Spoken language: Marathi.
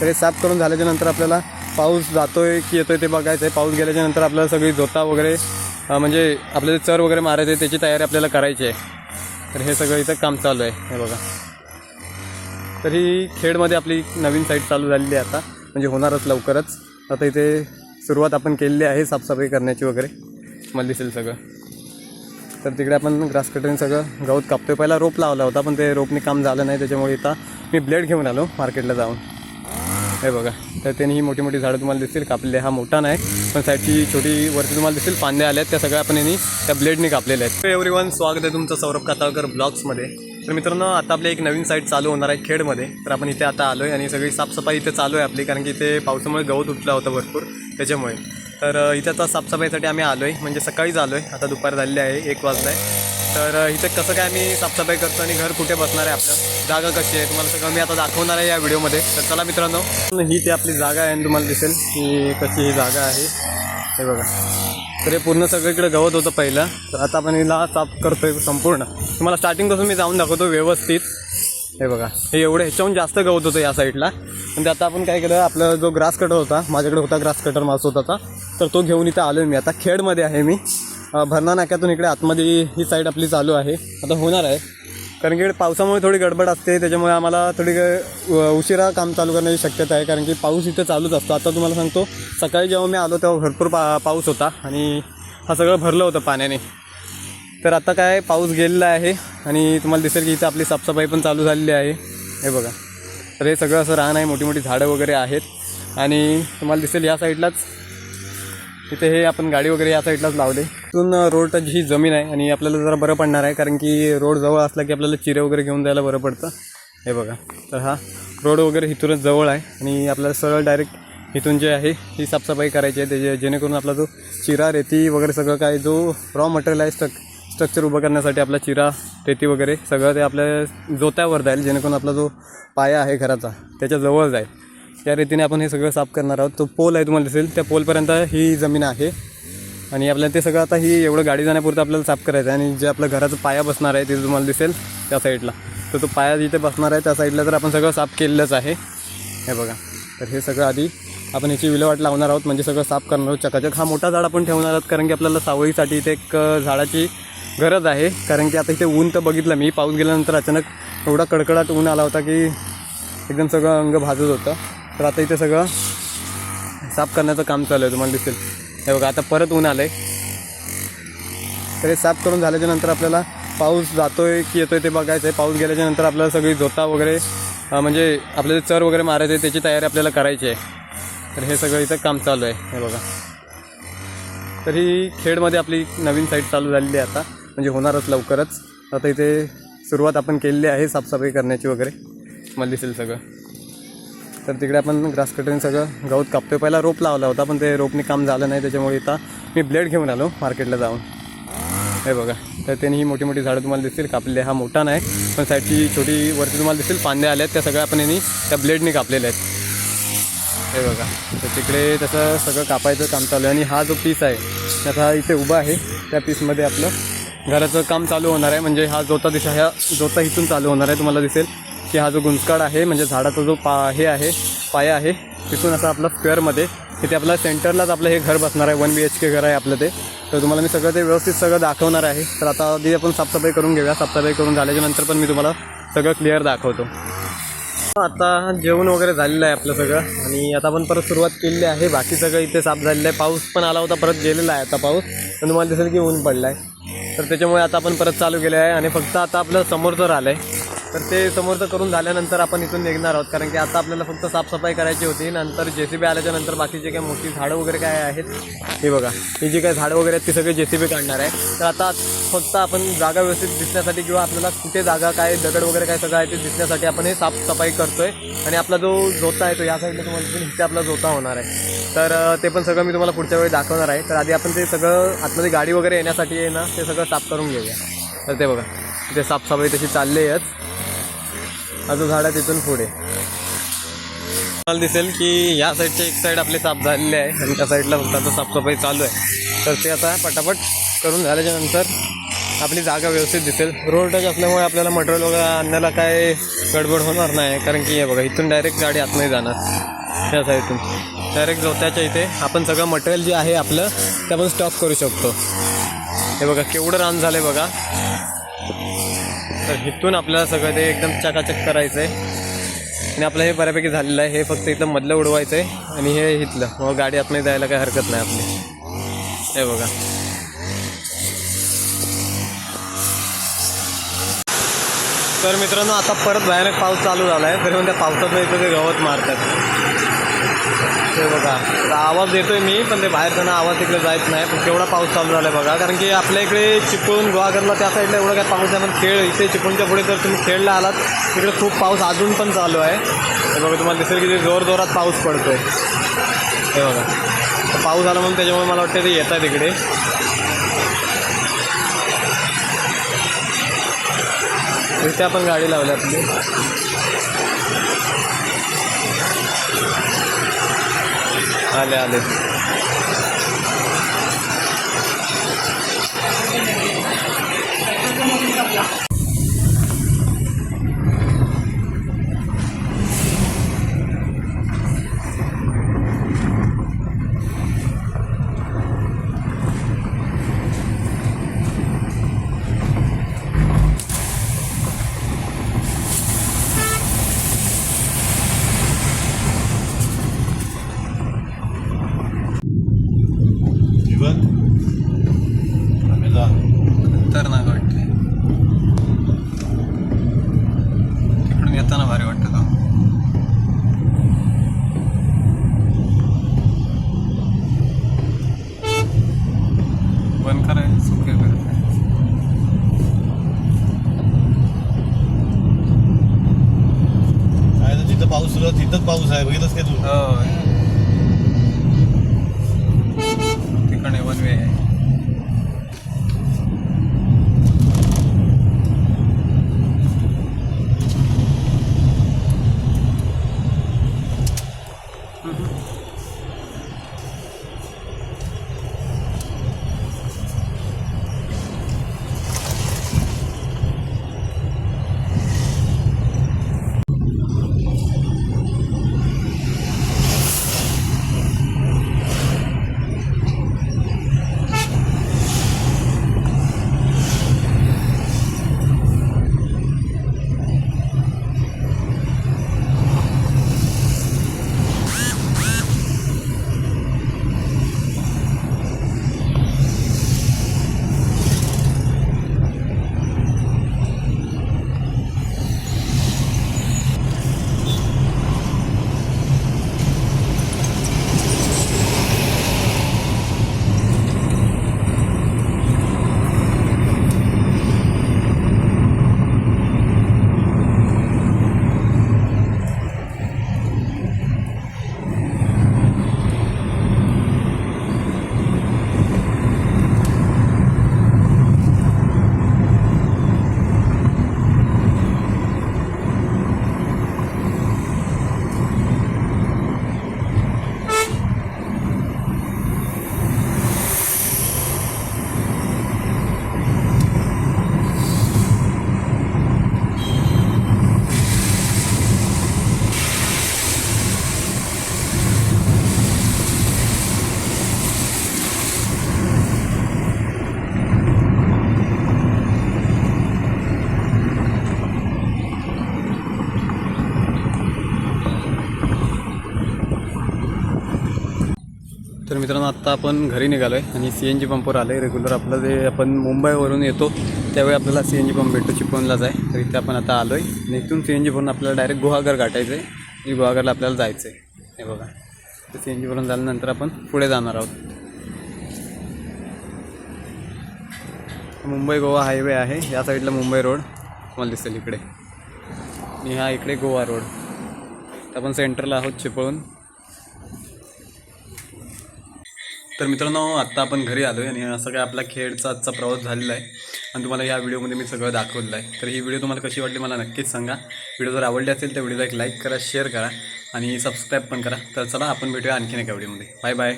तर हे साफ करून झाल्याच्यानंतर आपल्याला पाऊस जातोय की येतोय ते बघायचं आहे पाऊस गेल्याच्यानंतर आपल्याला सगळी जोता वगैरे म्हणजे आपल्याला चर वगैरे मारायचे आहे, त्याची तयारी आपल्याला करायची आहे. तर हे सगळं इथं काम चालू आहे. हे बघा. तर ही खेडमध्ये आपली नवीन साईट चालू झालेली आहे आता. म्हणजे होणारच लवकरच. आता इथे सुरुवात आपण केलेली आहे साफसफाई करण्याची वगैरे. मला दिसेल सगळं. तर तिकडे आपण ग्रास कटरीने सगळं गवत कापतोय. पहिला रोप लावला होता पण ते रोपने काम झालं नाही. त्याच्यामुळे इथं मी ब्लेड घेऊन आलो मार्केटला जाऊन. हे बघा तर त्यांनी ही मोठी मोठी झाडं तुम्हाला दिसतील कापलेले हा मोठा नाही पण साईडची छोटी वरती तुम्हाला दिसतील पांद्या आल्या आहेत त्या सगळ्या आपण यांनी त्या ब्लेडने कापलेल्या आहेत. एव्हरी वन स्वागत आहे तुमचं सौरभ काताळकर ब्लॉग्समध्ये. तर मित्रांनो आता आपली एक नवीन साईट चालू होणार आहे खेडमध्ये. तर आपण इथे आता आलो आहे आणि सगळी साफसफाई इथे चालू आहे आपली कारण की इथे पावसामुळे गवत उठला होता भरपूर त्याच्यामुळे. तर इथे आता साफसफाईसाठी आम्ही आलो आहे म्हणजे सकाळीच आलो आहे आता दुपार झालेली आहे एक वाजला आहे तर इथे कसं काय आम्ही साफसफाई करतो आणि घर कुठे बसणार आहे आपलं? जागा कशी आहे? तुम्हाला सगळं मी आता दाखवणार आहे या व्हिडिओमध्ये. तर चला मित्रांनो ही ती आपली जागा आहे आणि तुम्हाला दिसेल की कशी ही जागा आहे. हे बघा. तर हे पूर्ण सगळीकडे गवत होतं पहिलं. तर आता आपण हिला साफ करतोय संपूर्ण. तुम्हाला स्टार्टिंगपासून मी जाऊन दाखवतो व्यवस्थित. हे बघा. हे एवढं ह्याच्याहून जास्त गवत होतं या साईडला आणि ते आता आपण काय केलं आपला जो ग्रास कटर होता माझ्याकडे होता ग्रास कटर माझा स्वतःचा तर तो घेऊन इथं आलो मी. आता खेडमध्ये आहे मी. भरणा नाक्यातून इकडे आतमध्ये ही साईड आपली चालू आहे. आता होणार आहे. कारण की इकडे पावसामुळे थोडी गडबड असते त्याच्यामुळे आम्हाला थोडी उशिरा काम चालू करण्याची शक्यता आहे. कारण की पाऊस इथे चालूच असतो. आता तुम्हाला सांगतो सकाळी जेव्हा मी आलो तेव्हा भरपूर पा पाऊस होता आणि हा सगळं भरलं होतं पाण्याने. तर आता काय पाऊस गेलेला आहे आणि तुम्हाला दिसेल की इथं आपली साफसफाई पण चालू झालेली आहे. हे बघा. तर हे सगळं असं रान आहे मोठी मोठी झाडं वगैरे आहेत. आणि तुम्हाला दिसेल या साईडलाच तिथे हे आपण गाडी वगैरे या साईडलाच लावले. इथून रोड ही जमीन आहे आणि आपल्याला जरा बरं पडणार आहे कारण की रोड जवळ असला की आपल्याला चिरे वगैरे घेऊन जायला बरं पडतं. हे बघा. तर हा रोड वगैरे इथूनच जवळ आहे आणि आपल्याला सरळ डायरेक्ट इथून जे आहे ही साफसफाई करायची आहे. त्याचे जेणेकरून आपला जो चिरा रेती वगैरे सगळं काय जो रॉ मटेरियल आहे स्ट्रक स्ट्रक्चर उभं करण्यासाठी आपला चिरा रेती वगैरे सगळं ते आपल्या जोत्यावर जाईल. जेणेकरून आपला जो पाया आहे घराचा त्याच्याजवळ जाईल. या रीतीने आपण हे सगळं साफ करणार आहोत तो पोल आहे तुम्हाला दिसेल. त्या पोलपर्यंत ही जमीन आहे. आणि आपल्याला ते सगळं आता ही एवढं गाडी जाण्यापुरतं आपल्याला साफ करायचं आहे. आणि जे आपलं घराचं पाया बसणार आहे ते तुम्हाला दिसेल त्या साईडला. तर तो पाया जिथे बसणार आहे त्या साईडला तर आपण सगळं साफ केलेलंच आहे. हे बघा. तर हे सगळं आधी आपण ह्याची विल्हेवाट लावणार आहोत. म्हणजे सगळं साफ करणार आहोत. चकाचक. हा मोठा झाड आपण ठेवणार आहोत कारण की आपल्याला सावळीसाठी इथे एक झाडाची गरज आहे. कारण की आता इथे ऊन तर बघितलं मी. पाऊस गेल्यानंतर अचानक एवढा कडकडाट ऊन आला होता की एकदम सगळं अंग भाजत होतं. तर आता इथे सगळं साफ करण्याचं काम चालू आहे तुम्हाला दिसेल. हे बघा आता परत ऊन आलं आहे तर हे साफ करून झाल्याच्यानंतर आपल्याला पाऊस जातोय की येतोय ते बघायचं आहे पाऊस गेल्याच्यानंतर आपल्याला सगळी जोता वगैरे म्हणजे म्हणजे आपल्याला चर वगैरे मारायचं आहे त्याची तयारी आपल्याला करायची आहे. तर हे सगळं इथं काम चालू आहे हे बघा. तर ही खेडमध्ये आपली नवीन साईट चालू झालेली आहे आता म्हणजे होणारच लवकरच. आता इथे सुरुवात आपण केलेली आहे साफसफाई करण्याची वगैरे. मला दिसेल सगळं. तर तिकडे आपण ग्रास कटरीने सगळं गवत कापतोय. पहिला रोप लावला होता पण ते रोपने काम झालं नाही. त्याच्यामुळे इथं मी ब्लेड घेऊन आलो मार्केटला जाऊन. हे बघा तर त्यांनी ही मोठी मोठी झाडं तुम्हाला दिसतील. कापले हा मोठा नाही पण साईडची छोटी वरती तुम्हाला दिसतील. फांद्या आल्या आहेत त्या सगळ्या आपण यांनी त्या ब्लेडने कापलेल्या आहेत. हे बघा तर तिकडे तसं सगळं कापायचं काम चालू आहे. आणि हा जो पीस आहे त्याचा इथे उभा आहे. त्या पीसमध्ये आपलं घराचं काम चालू होणार आहे. म्हणजे हा जोता दिशा ह्या जोता इथून चालू होणार आहे तुम्हाला दिसेल. की हा जो गुंजकाड आहे म्हणजे झाडाचा जो पा हे आहे पाया आहे तिथून असं आपलं स्क्वेअरमध्ये तिथे आपल्या सेंटरलाच आपलं हे घर बसणार आहे वन बी एच के घर आहे आपलं ते. तर तुम्हाला मी सगळं ते व्यवस्थित सगळं दाखवणार आहे. तर आता आधी आपण साफसफाई करून घेऊया. साफसफाई करून झाल्याच्यानंतर पण मी तुम्हाला सगळं क्लिअर दाखवतो. आता जेवण वगैरे झालेलं आहे आपलं सगळं. आणि आता आपण परत सुरुवात केलेली आहे. बाकी सगळं इथे साफ झालेलं आहे. पाऊस पण आला होता परत गेलेला आहे आता पाऊस. पण तुम्हाला दिसेल की ऊन पडलं आहे तर त्याच्यामुळे आता आपण परत चालू केलं आहे. आणि फक्त आता आपलं समोर जर आलं आहे तर ते समोरचं करून झाल्यानंतर आपण इथून निघणार आहोत. कारण की आता आपल्याला फक्त साफसफाई करायची होती. नंतर जे सी बी आल्याच्यानंतर बाकीचे काही मोठी झाडं वगैरे काय आहेत हे बघा. ही जी काही झाडं वगैरे आहेत ती सगळी जे सी बी काढणार आहे. तर आता फक्त आपण जागा व्यवस्थित दिसण्यासाठी किंवा आपल्याला कुठे जागा काय दगड वगैरे काय सगळं आहे ते दिसण्यासाठी आपण हे साफसफाई करतोय. आणि आपला जो जोता आहे तो या साईडला तुम्हाला दिसेल. इथे आपला जोता होणार आहे. तर ते पण सगळं मी तुम्हाला पुढच्या वेळी दाखवणार आहे. तर आधी आपण ते सगळं आतमध्ये गाडी वगैरे येण्यासाठी आहे ना ते सगळं साफ करून घेऊया. तर ते बघा. ते साफसफाई तशी चालली आहेच अजून झाडा आहे तिथून पुढे. मला दिसेल की या साईडचे एक साईड आपली साफ झालेली आहे आणि त्या साईडला फक्त आता साफसफाई चालू आहे. तर ते आता पटापट करून झाल्याच्यानंतर आपली जागा व्यवस्थित दिसेल. रोड टच असल्यामुळे आपल्याला मटेरियल वगैरे आणण्याला काय गडबड होणार नाही. कारण की हे बघा इथून डायरेक्ट गाडी आत नाही जाणार. या साईडतून डायरेक्ट जोत्याच्या इथे आपण सगळं मटेरियल जे आहे आपलं ते आपण स्टॉप करू शकतो. हे बघा केवढं रान झालं आहे बघा. तर इथून आपल्याला सगळं ते एकदम चकाचक करायचं आहे आणि आपलं हे बऱ्यापैकी झालेलं आहे. हे फक्त इथलं मधलं उडवायचं आहे आणि हे इथलं. मग गाडी आतमध्ये जायला काही हरकत नाही आपली. हे बघा. तर मित्रांनो आता परत भयानक पाऊस चालू झाला आहे तरी पण त्या पावसात इथं ते गवत मारतात. ते बघा. तर आवाज येतोय मी पण ते बाहेर जाणं आवाज तिकडे जायच नाही. पण केवढा पाऊस चालू झाला आहे बघा. कारण की आपल्या इकडे चिपळूण गुहागरला त्या साईडला एवढा काय पाऊस आहे पण खेळ इथे चिपळूणच्या पुढे जर तुम्ही खेळला आलात तिकडे खूप पाऊस अजून पण चालू आहे. हे बघा तुम्हाला दिसेल की जोरजोरात जोर जोरात पाऊस हे बघा. तर पाऊस आला म्हणून त्याच्यामुळे मला वाटतं ते येत आहे तिकडे इथे आपण गाडी लावली आपली आले आले मित्रांनो आत्ता आपण घरी निघालो आहे आणि सी एन जी पंपवर आलो आहे रेग्युलर आपलं जे आपण मुंबईवरून येतो त्यावेळी आपल्याला सी एन जी पंप भेटतो चिपळूणलाच आहे तर इथे आपण आता आलो आहे आणि इथून सी एन जी भरून आपल्याला डायरेक्ट गुहागर गाठायचं आहे आणि गुहागरला आपल्याला जायचं आहे हे बघा. तर सी एन जी भरून झाल्यानंतर आपण पुढे जाणार आहोत. मुंबई गोवा हायवे आहे. या साईडला मुंबई रोड तुम्हाला दिसेल इकडे. आणि हा इकडे गोवा रोड तर आपण सेंटरला आहोत चिपळूण. तर मित्रांनो आत्ता आपण घरी आलो आहे आणि असं काय आपला खेळचा आजचा प्रवास झालेला आहे. आणि तुम्हाला या व्हिडिओमध्ये मी सगळं दाखवलं आहे. तर ही व्हिडिओ तुम्हाला कशी वाटली मला नक्कीच सांगा. व्हिडिओ जर आवडली असेल तर व्हिडिओला एक लाईक करा शेअर करा आणि सबस्क्राईब पण करा. तर चला आपण भेटूया आणखीन एका व्हिडिओमध्ये. Bye bye